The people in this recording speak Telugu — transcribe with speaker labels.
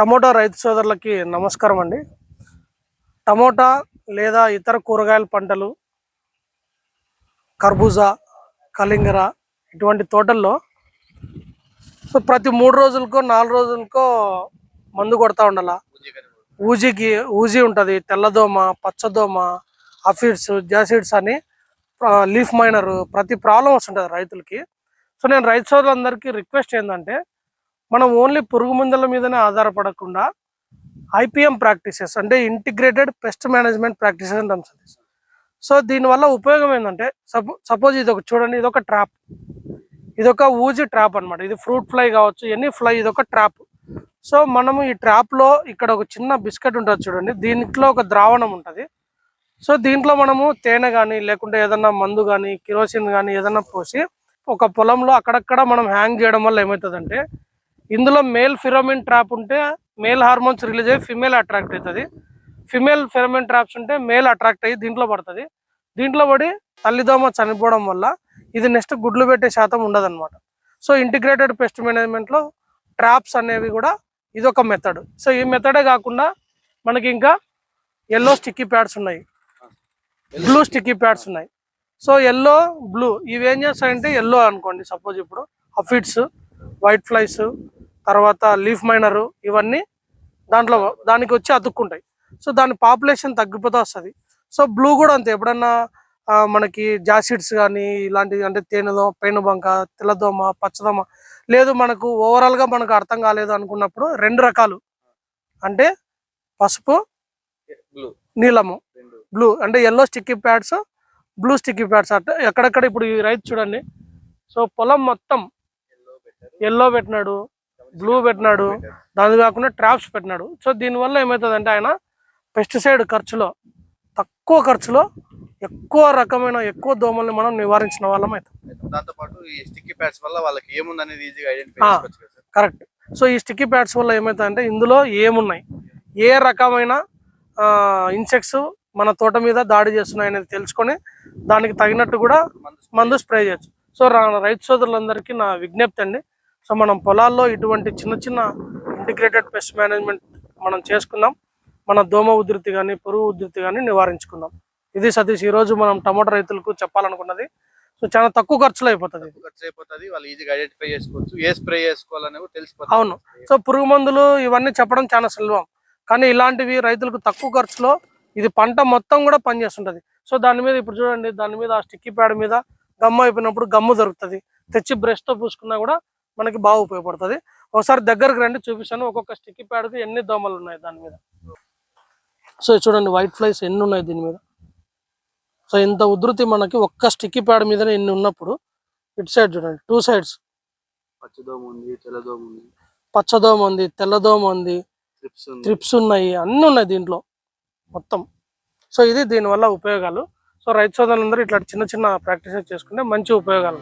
Speaker 1: టమోటా రైతు సోదరులకి నమస్కారం అండి. టమోటా లేదా ఇతర కూరగాయల పంటలు కర్బూజా కలింగర ఇటువంటి తోటల్లో సో ప్రతి మూడు రోజులకో నాలుగు రోజులకో మందు కొడతా ఉండాల. ఊజీకి ఊజీ ఉంటుంది. తెల్లదోమ పచ్చదోమ అఫిడ్స్ జాసిడ్స్ అని లీఫ్ మైనర్ ప్రతి ప్రాబ్లం వస్తుంటుంది రైతులకి. సో నేను రైతు సోదరులందరికీ రిక్వెస్ట్ ఏంటంటే మనం ఓన్లీ పురుగు మందుల మీదనే ఆధారపడకుండా ఐపీఎం ప్రాక్టీసెస్ అంటే ఇంటిగ్రేటెడ్ పెస్ట్ మేనేజ్మెంట్ ప్రాక్టీసెస్ అంటాం సార్. సో దీనివల్ల ఉపయోగం ఏంటంటే సపో సపోజ్ ఇది ఒక చూడండి ఇది ఒక ట్రాప్. ఇది ఒక ఊజీ ట్రాప్ అన్నమాట. ఇది ఫ్రూట్ ఫ్లై కావచ్చు ఎనీ ఫ్లై ఇది ఒక ట్రాప్. సో మనము ఈ ట్రాప్లో ఇక్కడ ఒక చిన్న బిస్కెట్ ఉంటుంది చూడండి దీంట్లో ఒక ద్రావణం ఉంటుంది. సో దీంట్లో మనము తేనె కానీ లేకుంటే ఏదన్నా మందు కానీ కిరోసిన్ కానీ ఏదన్నా పోసి ఒక పొలంలో అక్కడక్కడ మనం హ్యాంగ్ చేయడం వల్ల ఏమవుతుందంటే ఇందులో మేల్ ఫిరోమిన్ ట్రాప్ ఉంటే మేల్ హార్మోన్స్ రిలీజ్ అయ్యి ఫిమేల్ అట్రాక్ట్ అవుతుంది. ఫిమేల్ ఫిరోమిన్ ట్రాప్స్ ఉంటే మేల్ అట్రాక్ట్ అయ్యి దీంట్లో పడుతుంది. దీంట్లో పడి తల్లిదోమ చనిపోవడం వల్ల ఇది నెక్స్ట్ గుడ్లు పెట్టే శాతం ఉండదన్నమాట. సో ఇంటిగ్రేటెడ్ పెస్ట్ మేనేజ్మెంట్లో ట్రాప్స్ అనేవి కూడా ఇది ఒక మెథడ్ సో ఈ మెథడే కాకుండా మనకి ఇంకా ఎల్లో స్టిక్కీ ప్యాడ్స్ ఉన్నాయి. బ్లూ స్టిక్కీ ప్యాడ్స్ ఉన్నాయి. సో ఎల్లో బ్లూ ఇవి ఏం చేస్తాయంటే ఎల్లో అనుకోండి సపోజ్ ఇప్పుడు అఫిడ్స్ వైట్ ఫ్లైస్ తర్వాత లీఫ్ మైనర్ ఇవన్నీ దాంట్లో దానికి వచ్చి అతుక్కుంటాయి. సో దాని పాపులేషన్ తగ్గిపోతూ వస్తుంది. సో బ్లూ కూడా అంతే. ఎప్పుడన్నా మనకి జాసిడ్స్ కానీ ఇలాంటివి అంటే తేనెదో పేనుబంక తెల్లదోమ పచ్చదోమ లేదు మనకు overall గా మనకు అర్థం కాలేదు అనుకున్నప్పుడు రెండు రకాలు. అంటే పసుపు నీలము. బ్లూ అంటే yellow sticky pads blue sticky pads అంటే ఎక్కడెక్కడ ఇప్పుడు ఈ రైతు చూడండి. సో పొలం మొత్తం ఎల్లో పెట్టినాడు. బ్లూ పెట్టినాడు దాని కాకుండా ట్రాప్స్ పెట్టినాడు. సో దీనివల్ల ఏమవుతుందంటే ఆయన పెస్టిసైడ్ ఖర్చులో తక్కువ ఖర్చులో ఎక్కువ రకమైన ఎక్కువ దోమల్ని మనం నివారించిన వాళ్ళం అవుతాం.
Speaker 2: దాంతో పాటు ఈ స్టిక్కీ ప్యాడ్స్ వల్ల వాళ్ళకి ఏముంది అనేది ఈజీగా ఐడెంటిఫై
Speaker 1: కరెక్ట్ సో ఈ స్టిక్కీ ప్యాడ్స్ వల్ల ఏమవుతుందంటే ఇందులో ఏమున్నాయి? ఏ రకమైన ఇన్సెక్ట్స్ మన తోట మీద దాడి చేస్తున్నాయి అనేది తెలుసుకొని దానికి తగినట్టు కూడా
Speaker 2: మందు
Speaker 1: స్ప్రే చేయొచ్చు. సో రైతు సోదరులందరికీ నా విజ్ఞప్తి అండి. సో మనం పొలాల్లో ఇటువంటి చిన్న చిన్న ఇంటిగ్రేటెడ్ పెస్ట్ మేనేజ్మెంట్ మనం చేసుకుందాం. మన దోమ ఉధృతి కానీ పురుగు ఉధృతి కానీ నివారించుకుందాం. ఇది సతీష్ ఈ రోజు మనం టమాటో రైతులకు చెప్పాలనుకున్నది. సో చాలా తక్కువ ఖర్చులో అయిపోతుంది.
Speaker 2: ఖర్చు అయిపోతుంది. వాళ్ళు ఈజీగా ఐడెంటిఫై చేసుకోవచ్చు. ఏ స్ప్రే చేసుకోవాలనే కూడా తెలిసిపోతుంది.
Speaker 1: అవును. సో పురుగు మందులు ఇవన్నీ చెప్పడం చాలా సులభం. కానీ ఇలాంటివి రైతులకు తక్కువ ఖర్చులో ఇది పంట మొత్తం కూడా పనిచేస్తుంటది. సో దాని మీద ఇప్పుడు చూడండి దాని మీద ఆ స్టిక్కీ ప్యాడ్ మీద గమ్ము అయిపోయినప్పుడు గమ్ము దొరుకుతుంది. తెచ్చి బ్రష్తో పూసుకున్నా కూడా మనకి బాగా ఉపయోగపడుతుంది. ఒకసారి దగ్గరకు రండి చూపిస్తాను. ఒక్కొక్క స్టిక్కీ ప్యాడ్కి ఎన్ని దోమలు ఉన్నాయి దాని మీద. సో చూడండి వైట్ ఫ్లైస్ ఎన్ని ఉన్నాయి దీని మీద. సో ఇంత ఉధృతి మనకి ఒక్క స్టిక్కీ ప్యాడ్ మీదనే ఎన్ని ఉన్నప్పుడు ఇటు సైడ్ చూడండి టూ సైడ్స్
Speaker 2: పచ్చదోమ ఉంది తెల్లదోమ ఉంది.
Speaker 1: పచ్చదోమ ఉంది తెల్లదోమ ఉంది
Speaker 2: ట్రిప్స్ ఉంది
Speaker 1: ట్రిప్స్ ఉన్నాయి అన్నీ ఉన్నాయి దీంట్లో మొత్తం. సో ఇది దీనివల్ల ఉపయోగాలు. సో రైతు సోదరులందరూ ఇట్లా చిన్న చిన్న ప్రాక్టీసెస్ చేసుకుంటే మంచి ఉపయోగాలు.